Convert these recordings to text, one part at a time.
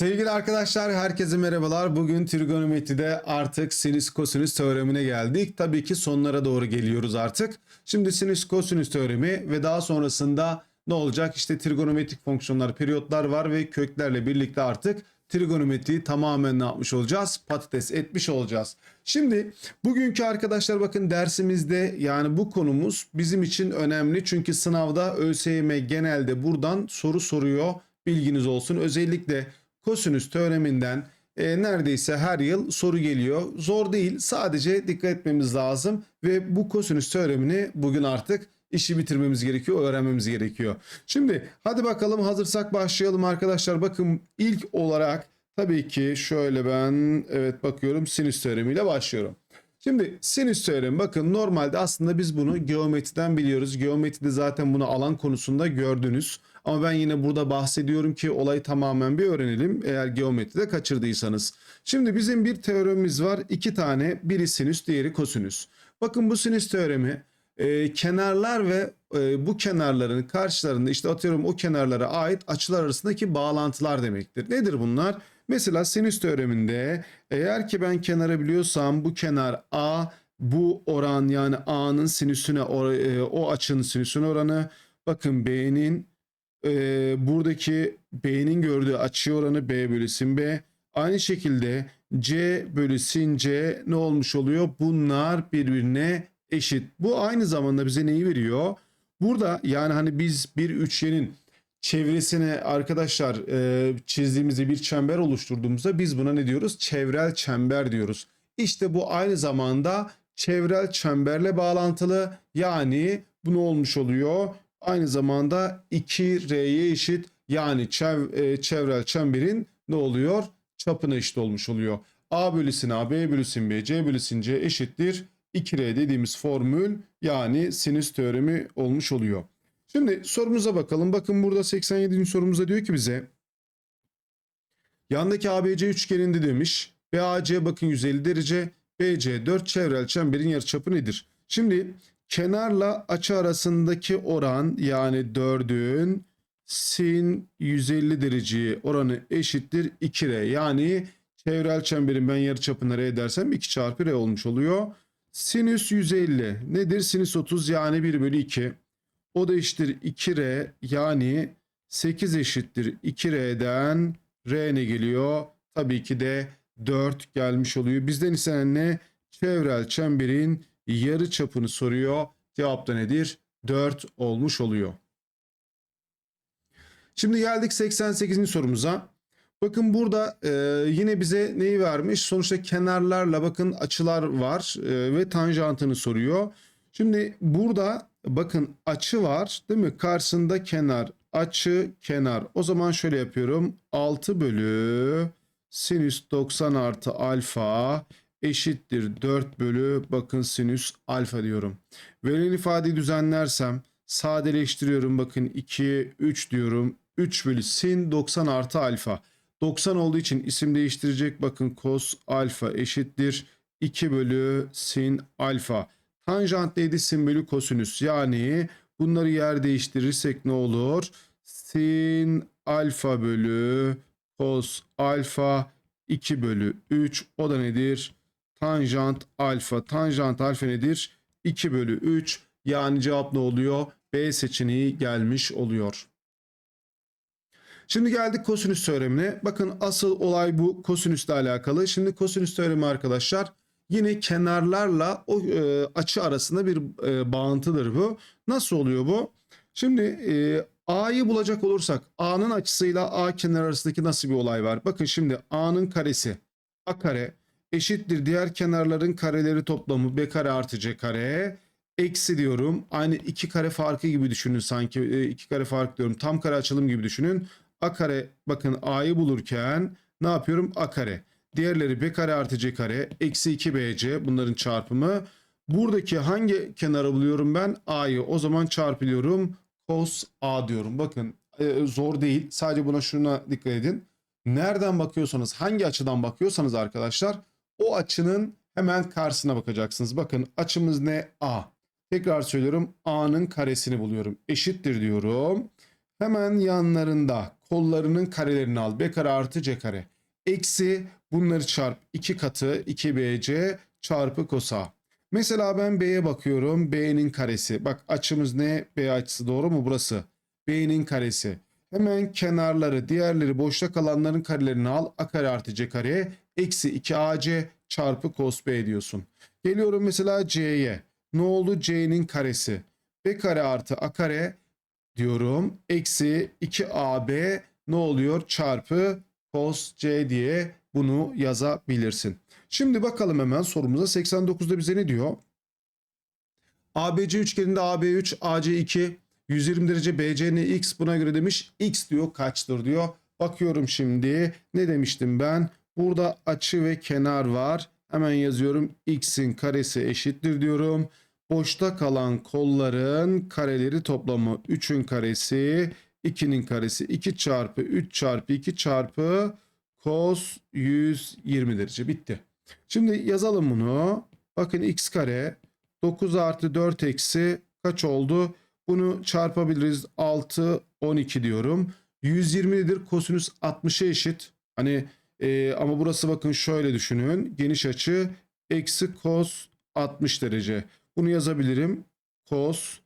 Sevgili arkadaşlar herkese merhabalar. Bugün trigonometride artık sinüs kosinüs teoremine geldik. Tabii ki sonlara doğru geliyoruz artık. Şimdi sinüs kosinüs teoremi ve daha sonrasında ne olacak? İşte trigonometrik fonksiyonlar, periyotlar var ve köklerle birlikte artık trigonometriyi tamamen ne yapmış olacağız? Patates etmiş olacağız. Şimdi bugünkü arkadaşlar bakın dersimizde yani bu konumuz bizim için önemli. Çünkü sınavda ÖSYM genelde buradan soru soruyor. Bilginiz olsun. Özellikle kosinüs teoreminden e, neredeyse her yıl soru geliyor. Zor değil. Sadece dikkat etmemiz lazım ve bu kosinüs teoremini bugün artık işi bitirmemiz gerekiyor, öğrenmemiz gerekiyor. Şimdi hadi bakalım hazırsak başlayalım arkadaşlar. Bakın ilk olarak tabii ki şöyle ben evet bakıyorum sinüs teoremiyle başlıyorum. Şimdi sinüs teoremi bakın normalde aslında biz bunu geometriden biliyoruz. Geometride zaten bunu alan konusunda gördünüz. Ama ben yine burada bahsediyorum ki olayı tamamen bir öğrenelim eğer geometride kaçırdıysanız. Şimdi bizim bir teoremimiz var. iki tane biri sinüs diğeri kosinüs. Bakın bu sinüs teoremi e, kenarlar ve e, bu kenarların karşılarında işte atıyorum o kenarlara ait açılar arasındaki bağlantılar demektir. Nedir bunlar? Mesela sinüs teoreminde eğer ki ben kenarı biliyorsam bu kenar A bu oran yani A'nın sinüsüne o, e, o açının sinüsüne oranı bakın B'nin e, buradaki B'nin gördüğü açı oranı B bölü sin B. Aynı şekilde C bölü sin C ne olmuş oluyor? Bunlar birbirine eşit. Bu aynı zamanda bize neyi veriyor? Burada yani hani biz bir üçgenin çevresine arkadaşlar e, çizdiğimizde bir çember oluşturduğumuzda biz buna ne diyoruz? Çevrel çember diyoruz. İşte bu aynı zamanda çevrel çemberle bağlantılı. Yani bu ne olmuş oluyor? Aynı zamanda 2R'ye eşit. Yani çev, e, çevrel çemberin ne oluyor? Çapına eşit olmuş oluyor. A bölü sin A, B bölü sin B, C bölü sin C eşittir. 2R dediğimiz formül yani sinüs teoremi olmuş oluyor. Şimdi sorumuza bakalım. Bakın burada 87. sorumuzda diyor ki bize yandaki ABC üçgeninde demiş. BAC bakın 150 derece. BC 4 çevrel çemberin yarıçapı nedir? Şimdi kenarla açı arasındaki oran yani 4'ün sin 150 dereceye oranı eşittir 2R. Yani çevrel çemberin ben yarıçapını R edersem 2 çarpı R olmuş oluyor. Sinüs 150 nedir? Sinüs 30 yani 1 bölü 2. O da eşittir 2R yani 8 eşittir 2R'den R ne geliyor? Tabii ki de 4 gelmiş oluyor. Bizden istenen ne? Çevrel çemberin yarı çapını soruyor. Cevap da nedir? 4 olmuş oluyor. Şimdi geldik 88. sorumuza. Bakın burada e, yine bize neyi vermiş? Sonuçta kenarlarla bakın açılar var e, ve tanjantını soruyor. Şimdi burada bakın açı var değil mi? Karşısında kenar, açı, kenar. O zaman şöyle yapıyorum. 6 bölü sinüs 90 artı alfa eşittir 4 bölü bakın sinüs alfa diyorum. Verilen ifadeyi düzenlersem sadeleştiriyorum. Bakın 2, 3 diyorum. 3 bölü sin 90 artı alfa. 90 olduğu için isim değiştirecek. Bakın cos alfa eşittir 2 bölü sin alfa. Tanjant neydi? Sin bölü kosinüs. Yani bunları yer değiştirirsek ne olur? Sin alfa bölü cos alfa 2 bölü 3. O da nedir? Tanjant alfa. Tanjant alfa nedir? 2 bölü 3. Yani cevap ne oluyor? B seçeneği gelmiş oluyor. Şimdi geldik kosinüs teoremine. Bakın asıl olay bu kosinüsle alakalı. Şimdi kosinüs teoremi arkadaşlar yine kenarlarla o e, açı arasında bir e, bağıntıdır bu. Nasıl oluyor bu? Şimdi e, A'yı bulacak olursak A'nın açısıyla A kenar arasındaki nasıl bir olay var? Bakın şimdi A'nın karesi A kare eşittir diğer kenarların kareleri toplamı B kare artı C kare eksi diyorum. Aynı iki kare farkı gibi düşünün sanki e, iki kare fark diyorum tam kare açılım gibi düşünün. A kare bakın A'yı bulurken ne yapıyorum? A kare. Diğerleri B kare artı C kare eksi 2 BC bunların çarpımı. Buradaki hangi kenarı buluyorum ben? A'yı. O zaman çarpılıyorum. Cos A diyorum. Bakın e, zor değil. Sadece buna şuna dikkat edin. Nereden bakıyorsanız hangi açıdan bakıyorsanız arkadaşlar o açının hemen karşısına bakacaksınız. Bakın açımız ne? A. Tekrar söylüyorum A'nın karesini buluyorum. Eşittir diyorum. Hemen yanlarında kollarının karelerini al. B kare artı C kare. Eksi bunları çarp 2 katı 2BC çarpı cos A. Mesela ben B'ye bakıyorum. B'nin karesi. Bak açımız ne? B açısı doğru mu burası? B'nin karesi. Hemen kenarları, diğerleri boşta kalanların karelerini al. A kare artı C kare eksi 2AC çarpı cos B diyorsun. Geliyorum mesela C'ye. Ne oldu? C'nin karesi. B kare artı A kare diyorum. Eksi 2AB ne oluyor? Çarpı cos C diye bunu yazabilirsin. Şimdi bakalım hemen sorumuza 89'da bize ne diyor? ABC üçgeninde AB3, AC2, 120 derece BC'nin x buna göre demiş. X diyor kaçtır diyor. Bakıyorum şimdi ne demiştim ben? Burada açı ve kenar var. Hemen yazıyorum x'in karesi eşittir diyorum. Boşta kalan kolların kareleri toplamı 3'ün karesi 2'nin karesi 2 çarpı 3 çarpı 2 çarpı cos 120 derece bitti. Şimdi yazalım bunu. Bakın x kare 9 artı 4 eksi kaç oldu? Bunu çarpabiliriz. 6, 12 diyorum. 120'dir. Kosinüs 60'a eşit. Hani e, ama burası bakın şöyle düşünün. Geniş açı eksi cos 60 derece. Bunu yazabilirim. Cos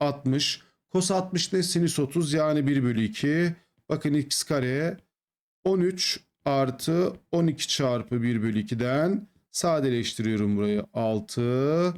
60. Cos 60 ne? Sinüs 30 yani 1 bölü 2. Bakın x kare 13 artı 12 çarpı 1 bölü 2'den sadeleştiriyorum burayı 6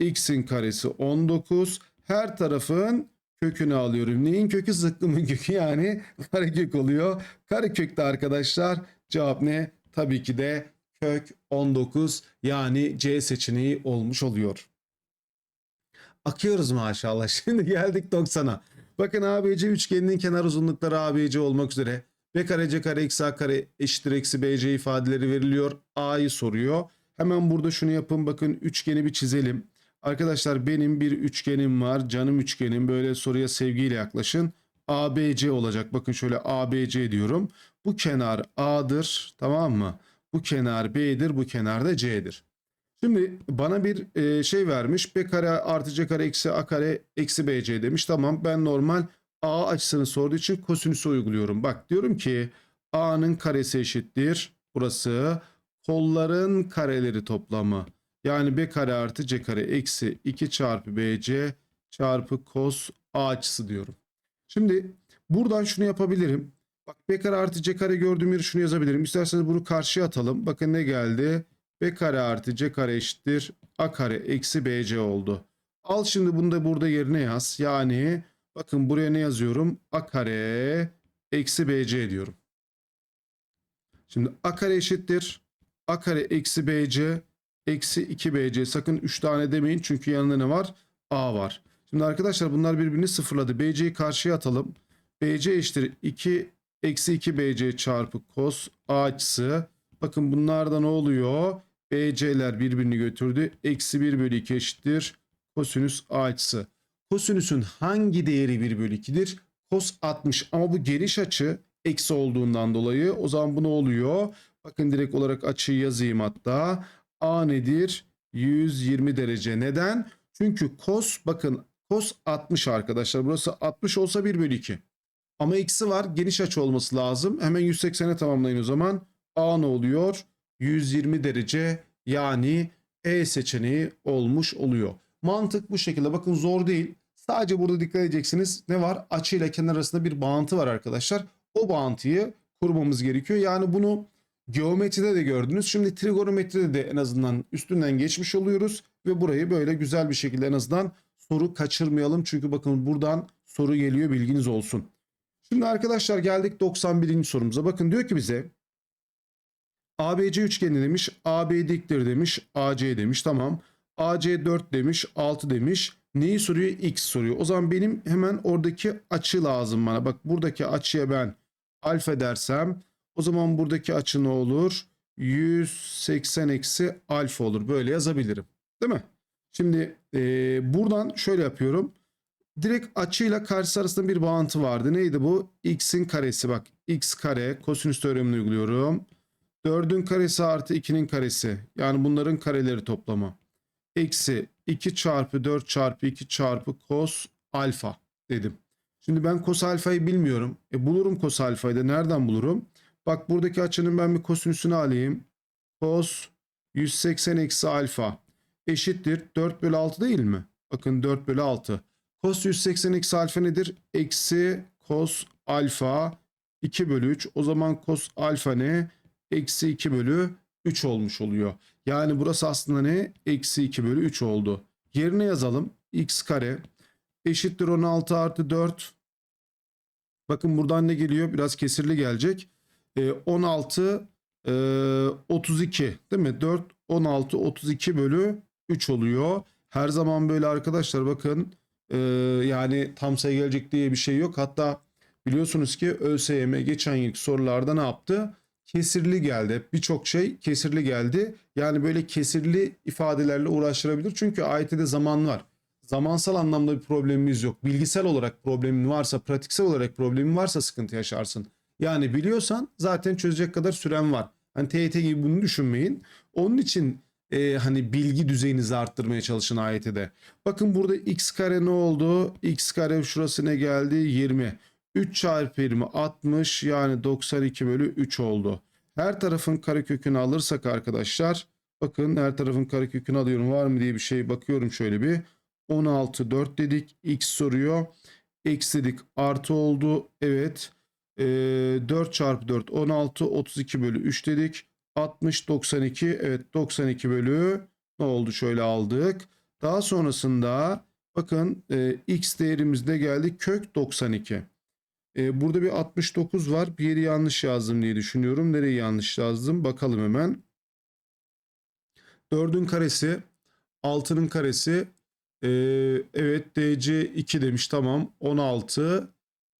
x'in karesi 19 her tarafın kökünü alıyorum. Neyin kökü? Zıkkımın kökü yani karekök oluyor. Karekökte arkadaşlar cevap ne? Tabii ki de kök 19 yani C seçeneği olmuş oluyor. Akıyoruz maşallah. Şimdi geldik 90'a. Bakın ABC üçgeninin kenar uzunlukları ABC olmak üzere B kare C kare eksi A kare eşittir eksi BC ifadeleri veriliyor. A'yı soruyor. Hemen burada şunu yapın bakın üçgeni bir çizelim. Arkadaşlar benim bir üçgenim var. Canım üçgenim. Böyle soruya sevgiyle yaklaşın. ABC olacak. Bakın şöyle ABC diyorum. Bu kenar A'dır. Tamam mı? Bu kenar B'dir. Bu kenar da C'dir. Şimdi bana bir e, şey vermiş. B kare artı C kare eksi A kare eksi BC demiş. Tamam ben normal A açısını sorduğu için kosinüsü uyguluyorum. Bak diyorum ki A'nın karesi eşittir. Burası kolların kareleri toplamı. Yani B kare artı C kare eksi 2 çarpı BC çarpı cos A açısı diyorum. Şimdi buradan şunu yapabilirim. Bak B kare artı C kare gördüğüm yeri şunu yazabilirim. İsterseniz bunu karşıya atalım. Bakın ne geldi? B kare artı C kare eşittir. A kare eksi BC oldu. Al şimdi bunu da burada yerine yaz. Yani bakın buraya ne yazıyorum? A kare eksi BC diyorum. Şimdi A kare eşittir. A kare eksi BC eksi 2BC. Sakın 3 tane demeyin çünkü yanında ne var? A var. Şimdi arkadaşlar bunlar birbirini sıfırladı. BC'yi karşıya atalım. BC eşittir 2 eksi 2BC çarpı cos A açısı. Bakın bunlarda ne oluyor? BC'ler birbirini götürdü. Eksi 1 bölü 2 eşittir. Kosinüs A açısı. Kosinüsün hangi değeri 1 bölü 2'dir? Cos 60 ama bu geniş açı eksi olduğundan dolayı o zaman bu ne oluyor? Bakın direkt olarak açıyı yazayım hatta. A nedir? 120 derece. Neden? Çünkü cos bakın cos 60 arkadaşlar. Burası 60 olsa 1 bölü 2. Ama eksi var. Geniş açı olması lazım. Hemen 180'e tamamlayın o zaman. A ne oluyor? 120 derece yani E seçeneği olmuş oluyor. Mantık bu şekilde. Bakın zor değil. Sadece burada dikkat edeceksiniz. Ne var? Açı ile kenar arasında bir bağıntı var arkadaşlar. O bağıntıyı kurmamız gerekiyor. Yani bunu Geometride de gördünüz. Şimdi trigonometride de en azından üstünden geçmiş oluyoruz. Ve burayı böyle güzel bir şekilde en azından soru kaçırmayalım. Çünkü bakın buradan soru geliyor bilginiz olsun. Şimdi arkadaşlar geldik 91. sorumuza. Bakın diyor ki bize ABC üçgeni demiş. AB diktir demiş. AC demiş. Tamam. AC 4 demiş. 6 demiş. Neyi soruyor? X soruyor. O zaman benim hemen oradaki açı lazım bana. Bak buradaki açıya ben alfa dersem o zaman buradaki açı ne olur? 180 eksi alfa olur. Böyle yazabilirim. Değil mi? Şimdi e, buradan şöyle yapıyorum. Direkt açıyla karşısı arasında bir bağıntı vardı. Neydi bu? X'in karesi bak. X kare kosinüs teoremini uyguluyorum. 4'ün karesi artı 2'nin karesi. Yani bunların kareleri toplamı. Eksi 2 çarpı 4 çarpı 2 çarpı cos alfa dedim. Şimdi ben kos alfayı bilmiyorum. E bulurum kos alfayı da nereden bulurum? Bak buradaki açının ben bir kosinüsünü alayım. Kos 180 eksi alfa eşittir 4 bölü 6 değil mi? Bakın 4 bölü 6. Kos 180 eksi alfa nedir? Eksi kos alfa 2 bölü 3. O zaman kos alfa ne? Eksi 2 bölü 3 olmuş oluyor. Yani burası aslında ne? Eksi 2 bölü 3 oldu. Yerine yazalım. x kare eşittir 16 artı 4. Bakın buradan ne geliyor? Biraz kesirli gelecek. Ee, 16 e, 32 değil mi? 4 16 32 bölü 3 oluyor. Her zaman böyle arkadaşlar bakın e, yani tam sayı gelecek diye bir şey yok. Hatta biliyorsunuz ki ÖSYM geçen yılki sorularda ne yaptı? Kesirli geldi. Birçok şey kesirli geldi. Yani böyle kesirli ifadelerle uğraştırabilir. Çünkü AYT'de zaman var. Zamansal anlamda bir problemimiz yok. Bilgisel olarak problemin varsa, pratiksel olarak problemin varsa sıkıntı yaşarsın. Yani biliyorsan zaten çözecek kadar süren var. Hani TYT gibi bunu düşünmeyin. Onun için e, hani bilgi düzeyinizi arttırmaya çalışın AYT'de. Bakın burada x kare ne oldu? x kare şurası ne geldi? 20. 3 çarpı 20 60 yani 92 bölü 3 oldu. Her tarafın karekökünü alırsak arkadaşlar bakın her tarafın karekökünü alıyorum var mı diye bir şey bakıyorum şöyle bir. 16 4 dedik x soruyor. Eksi dedik artı oldu. Evet. Ee, 4 çarpı 4 16 32 bölü 3 dedik. 60 92 evet 92 bölü ne oldu şöyle aldık. Daha sonrasında bakın e, x değerimiz de geldi kök 92. E, burada bir 69 var. Bir yeri yanlış yazdım diye düşünüyorum. Nereyi yanlış yazdım? Bakalım hemen. 4'ün karesi, 6'nın karesi. E, evet DC 2 demiş. Tamam. 16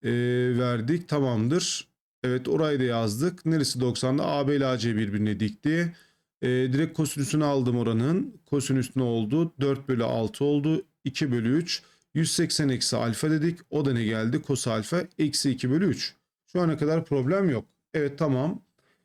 e, verdik. Tamamdır. Evet orayı da yazdık. Neresi 90'da? AB ile AC birbirine dikti. E, direkt kosinüsünü aldım oranın. Kosinüs ne oldu? 4 bölü 6 oldu. 2 bölü 3. 180 eksi alfa dedik. O da ne geldi? Kos alfa eksi 2 bölü 3. Şu ana kadar problem yok. Evet tamam.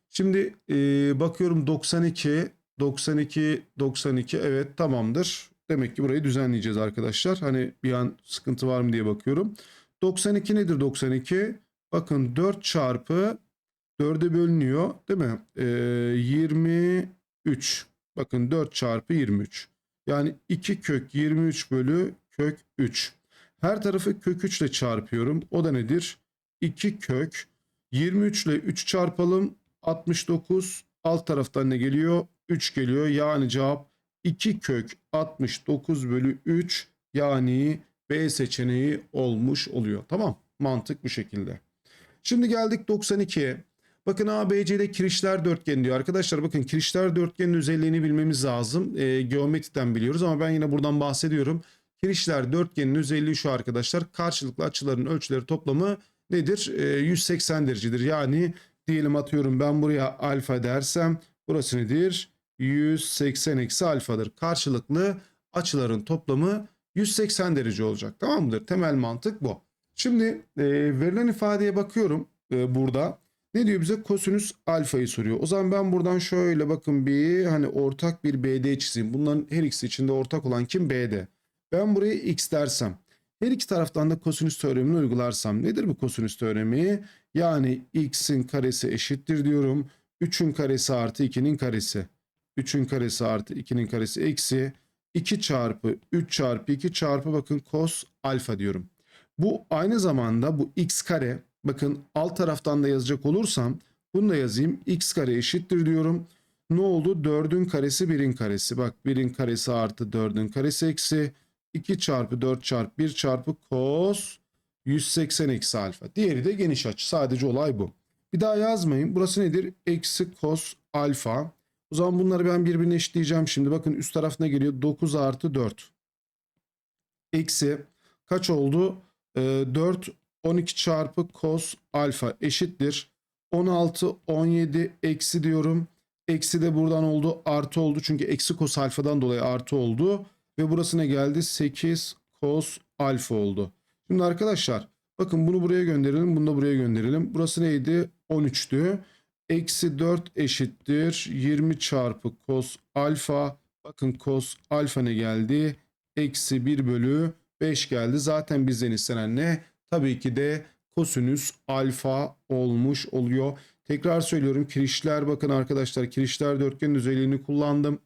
Şimdi e, bakıyorum 92, 92, 92. Evet tamamdır. Demek ki burayı düzenleyeceğiz arkadaşlar. Hani bir an sıkıntı var mı diye bakıyorum. 92 nedir 92? Bakın 4 çarpı 4'e bölünüyor değil mi? E, 23. Bakın 4 çarpı 23. Yani 2 kök 23 bölü kök 3. Her tarafı kök 3 ile çarpıyorum. O da nedir? 2 kök 23 ile 3 çarpalım. 69 alt taraftan ne geliyor? 3 geliyor. Yani cevap 2 kök 69 bölü 3 yani B seçeneği olmuş oluyor. Tamam mantık bu şekilde. Şimdi geldik 92'ye. Bakın ABC'de kirişler dörtgeni diyor. Arkadaşlar bakın kirişler dörtgenin özelliğini bilmemiz lazım. E, geometriden biliyoruz ama ben yine buradan bahsediyorum. Kirişler dörtgenin özelliği şu arkadaşlar. Karşılıklı açıların ölçüleri toplamı nedir? E, 180 derecedir. Yani diyelim atıyorum ben buraya alfa dersem burası nedir? 180 eksi alfadır. Karşılıklı açıların toplamı 180 derece olacak. Tamam mıdır? Temel mantık bu. Şimdi e, verilen ifadeye bakıyorum e, burada. Ne diyor bize? Kosinüs alfayı soruyor. O zaman ben buradan şöyle bakın bir hani ortak bir BD çizeyim. Bunların her ikisi içinde ortak olan kim? BD. Ben buraya x dersem her iki taraftan da kosinüs teoremini uygularsam nedir bu kosinüs teoremi? Yani x'in karesi eşittir diyorum. 3'ün karesi artı 2'nin karesi. 3'ün karesi artı 2'nin karesi eksi 2 çarpı 3 çarpı 2 çarpı bakın cos alfa diyorum. Bu aynı zamanda bu x kare bakın alt taraftan da yazacak olursam bunu da yazayım. x kare eşittir diyorum. Ne oldu? 4'ün karesi 1'in karesi. Bak 1'in karesi artı 4'ün karesi eksi 2 çarpı 4 çarpı 1 çarpı cos 180 eksi alfa. Diğeri de geniş açı. Sadece olay bu. Bir daha yazmayın. Burası nedir? Eksi cos alfa. O zaman bunları ben birbirine eşitleyeceğim şimdi. Bakın üst taraf geliyor? 9 artı 4. Eksi kaç oldu? Ee, 4 12 çarpı cos alfa eşittir. 16 17 eksi diyorum. Eksi de buradan oldu. Artı oldu. Çünkü eksi cos alfadan dolayı artı oldu. Ve burası ne geldi? 8 cos alfa oldu. Şimdi arkadaşlar bakın bunu buraya gönderelim. Bunu da buraya gönderelim. Burası neydi? 13'tü. Eksi 4 eşittir. 20 çarpı cos alfa. Bakın cos alfa ne geldi? Eksi 1 bölü 5 geldi. Zaten bizden istenen ne? tabii ki de kosinüs alfa olmuş oluyor. Tekrar söylüyorum kirişler bakın arkadaşlar kirişler dörtgenin özelliğini kullandım.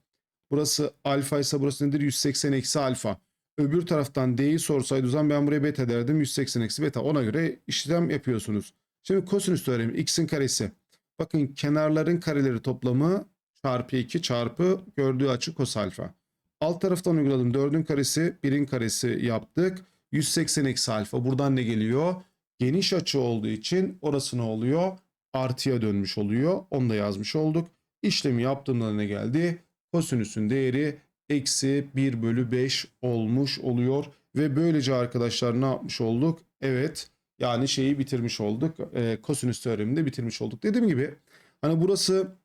Burası alfa ise burası nedir? 180 eksi alfa. Öbür taraftan d'yi sorsaydı o zaman ben buraya beta derdim. 180 eksi beta. Ona göre işlem yapıyorsunuz. Şimdi kosinüs teoremi x'in karesi. Bakın kenarların kareleri toplamı çarpı 2 çarpı gördüğü açı kos alfa. Alt taraftan uyguladım. 4'ün karesi 1'in karesi yaptık. 180 eksi alfa. Buradan ne geliyor? Geniş açı olduğu için orası ne oluyor? Artıya dönmüş oluyor. Onu da yazmış olduk. İşlemi yaptığımda ne geldi? Kosinüsün değeri eksi 1 bölü 5 olmuş oluyor. Ve böylece arkadaşlar ne yapmış olduk? Evet yani şeyi bitirmiş olduk. E, kosinüs teoremini de bitirmiş olduk. Dediğim gibi hani burası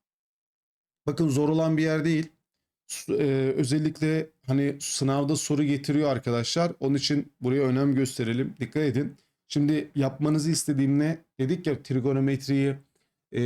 bakın zor olan bir yer değil. E, özellikle hani sınavda soru getiriyor arkadaşlar. Onun için buraya önem gösterelim. Dikkat edin. Şimdi yapmanızı istediğim ne? Dedik ya trigonometriyi e,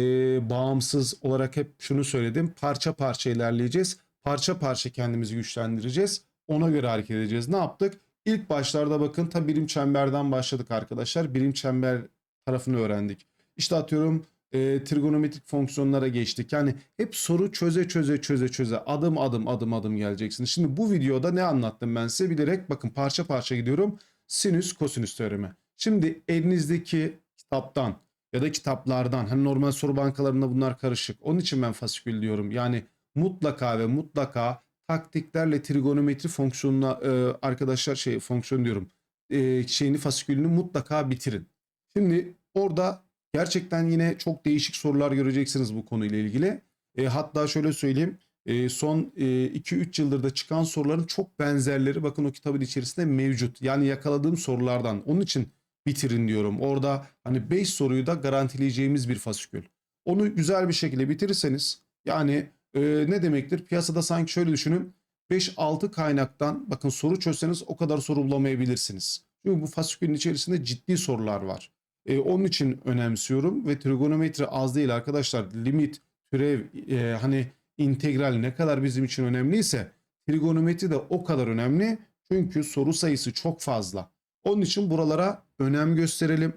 bağımsız olarak hep şunu söyledim. Parça parça ilerleyeceğiz. Parça parça kendimizi güçlendireceğiz. Ona göre hareket edeceğiz. Ne yaptık? İlk başlarda bakın ta birim çemberden başladık arkadaşlar. Birim çember tarafını öğrendik. İşte atıyorum e, trigonometrik fonksiyonlara geçtik. Yani hep soru çöze çöze çöze çöze adım adım adım adım geleceksiniz. Şimdi bu videoda ne anlattım ben size bilerek bakın parça parça gidiyorum. Sinüs kosinüs teoremi. Şimdi elinizdeki kitaptan ya da kitaplardan hani normal soru bankalarında bunlar karışık. Onun için ben fasikül diyorum. Yani mutlaka ve mutlaka taktiklerle trigonometri fonksiyonuna e, arkadaşlar şey fonksiyon diyorum. E, şeyini fasikülünü mutlaka bitirin. Şimdi orada gerçekten yine çok değişik sorular göreceksiniz bu konuyla ilgili. E, hatta şöyle söyleyeyim. e, son 2-3 yıldır da çıkan soruların çok benzerleri bakın o kitabın içerisinde mevcut. Yani yakaladığım sorulardan. Onun için bitirin diyorum. Orada hani 5 soruyu da garantileyeceğimiz bir fasikül. Onu güzel bir şekilde bitirirseniz yani e, ne demektir? Piyasada sanki şöyle düşünün. 5-6 kaynaktan bakın soru çözseniz o kadar soru bulamayabilirsiniz. Çünkü bu fasikülün içerisinde ciddi sorular var. E, onun için önemsiyorum ve trigonometri az değil arkadaşlar. Limit, türev, e, hani integral ne kadar bizim için önemliyse trigonometri de o kadar önemli. Çünkü soru sayısı çok fazla. Onun için buralara önem gösterelim.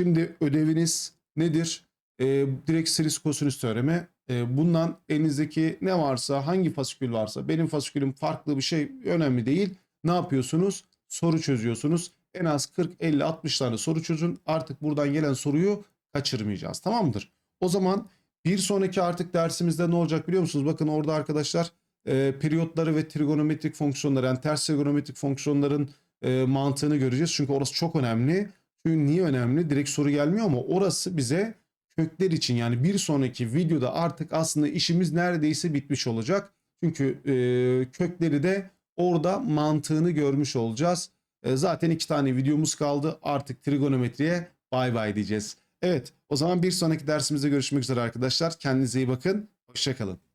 Şimdi ödeviniz nedir? E, direkt sinüs kosinüs teoremi. E, bundan elinizdeki ne varsa, hangi fasikül varsa, benim fasikülüm farklı bir şey önemli değil. Ne yapıyorsunuz? Soru çözüyorsunuz. En az 40, 50, 60 tane soru çözün. Artık buradan gelen soruyu kaçırmayacağız. Tamamdır. O zaman bir sonraki artık dersimizde ne olacak biliyor musunuz? Bakın orada arkadaşlar e, periyotları ve trigonometrik fonksiyonları yani ters trigonometrik fonksiyonların e, mantığını göreceğiz. Çünkü orası çok önemli. Çünkü niye önemli? Direkt soru gelmiyor ama orası bize kökler için yani bir sonraki videoda artık aslında işimiz neredeyse bitmiş olacak. Çünkü e, kökleri de orada mantığını görmüş olacağız. E, zaten iki tane videomuz kaldı. Artık trigonometriye bay bay diyeceğiz. Evet o zaman bir sonraki dersimizde görüşmek üzere arkadaşlar. Kendinize iyi bakın. Hoşçakalın.